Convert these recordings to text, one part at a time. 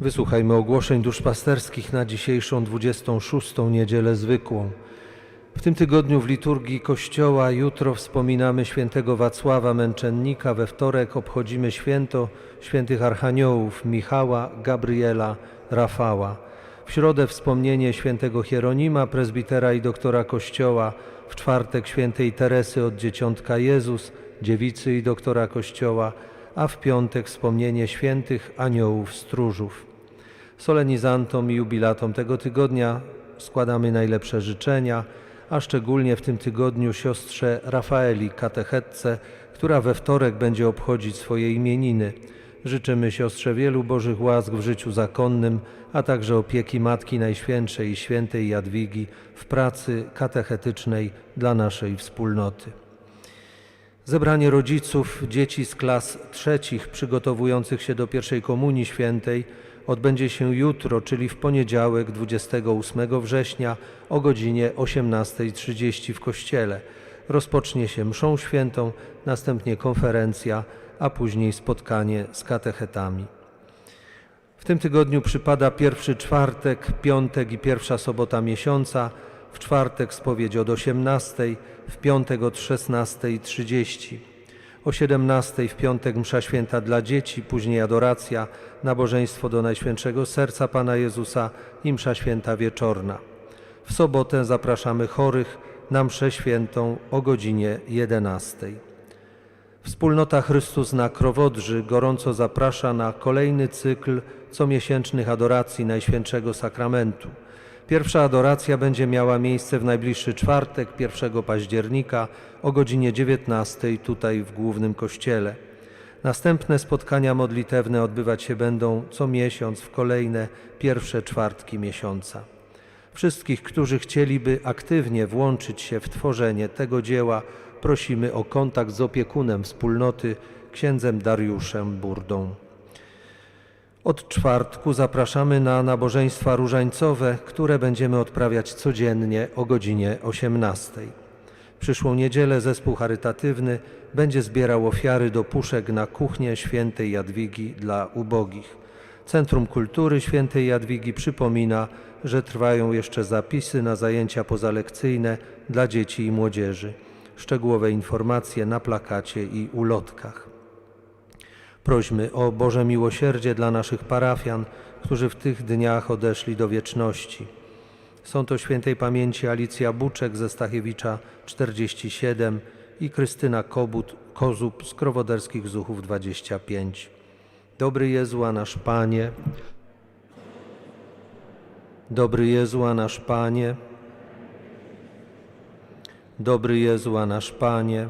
Wysłuchajmy ogłoszeń duszpasterskich na dzisiejszą 26. niedzielę zwykłą. W tym tygodniu w liturgii Kościoła jutro wspominamy świętego Wacława Męczennika, we wtorek obchodzimy święto świętych archaniołów Michała, Gabriela, Rafała. W środę wspomnienie świętego Hieronima, prezbitera i doktora Kościoła, w czwartek świętej Teresy od Dzieciątka Jezus, dziewicy i doktora Kościoła, a w piątek wspomnienie świętych aniołów stróżów. Solenizantom i jubilatom tego tygodnia składamy najlepsze życzenia, a szczególnie w tym tygodniu siostrze Rafaeli, katechetce, która we wtorek będzie obchodzić swoje imieniny. Życzymy siostrze wielu Bożych łask w życiu zakonnym, a także opieki Matki Najświętszej i Świętej Jadwigi w pracy katechetycznej dla naszej wspólnoty. Zebranie rodziców dzieci z klas trzecich przygotowujących się do pierwszej komunii świętej odbędzie się jutro, czyli w poniedziałek 28 września o godzinie 18.30 w kościele. Rozpocznie się mszą świętą, następnie konferencja, a później spotkanie z katechetami. W tym tygodniu przypada pierwszy czwartek, piątek i pierwsza sobota miesiąca, w czwartek spowiedź od 18, w piątek od 16.30. O 17 w piątek msza święta dla dzieci, później adoracja, nabożeństwo do Najświętszego Serca Pana Jezusa i msza święta wieczorna. W sobotę zapraszamy chorych na mszę świętą o godzinie 11. Wspólnota Chrystus na Krowodrzy gorąco zaprasza na kolejny cykl comiesięcznych adoracji Najświętszego Sakramentu. Pierwsza adoracja będzie miała miejsce w najbliższy czwartek, 1 października o godzinie 19 tutaj w głównym kościele. Następne spotkania modlitewne odbywać się będą co miesiąc w kolejne pierwsze czwartki miesiąca. Wszystkich, którzy chcieliby aktywnie włączyć się w tworzenie tego dzieła, prosimy o kontakt z opiekunem wspólnoty, księdzem Dariuszem Burdą. Od czwartku zapraszamy na nabożeństwa różańcowe, które będziemy odprawiać codziennie o godzinie 18. W przyszłą niedzielę zespół charytatywny będzie zbierał ofiary do puszek na kuchnię świętej Jadwigi dla ubogich. Centrum Kultury Świętej Jadwigi przypomina, że trwają jeszcze zapisy na zajęcia pozalekcyjne dla dzieci i młodzieży. Szczegółowe informacje na plakacie i ulotkach. Prośmy o Boże miłosierdzie dla naszych parafian, którzy w tych dniach odeszli do wieczności. Są to świętej pamięci Alicja Buczek ze Stachiewicza 47 i Krystyna Kobut, Kozub z Krowoderskich Zuchów 25. Dobry Jezu, nasz Panie, Dobry Jezu, nasz Panie, Dobry Jezu, nasz Panie,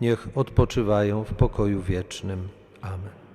niech odpoczywają w pokoju wiecznym. Amen.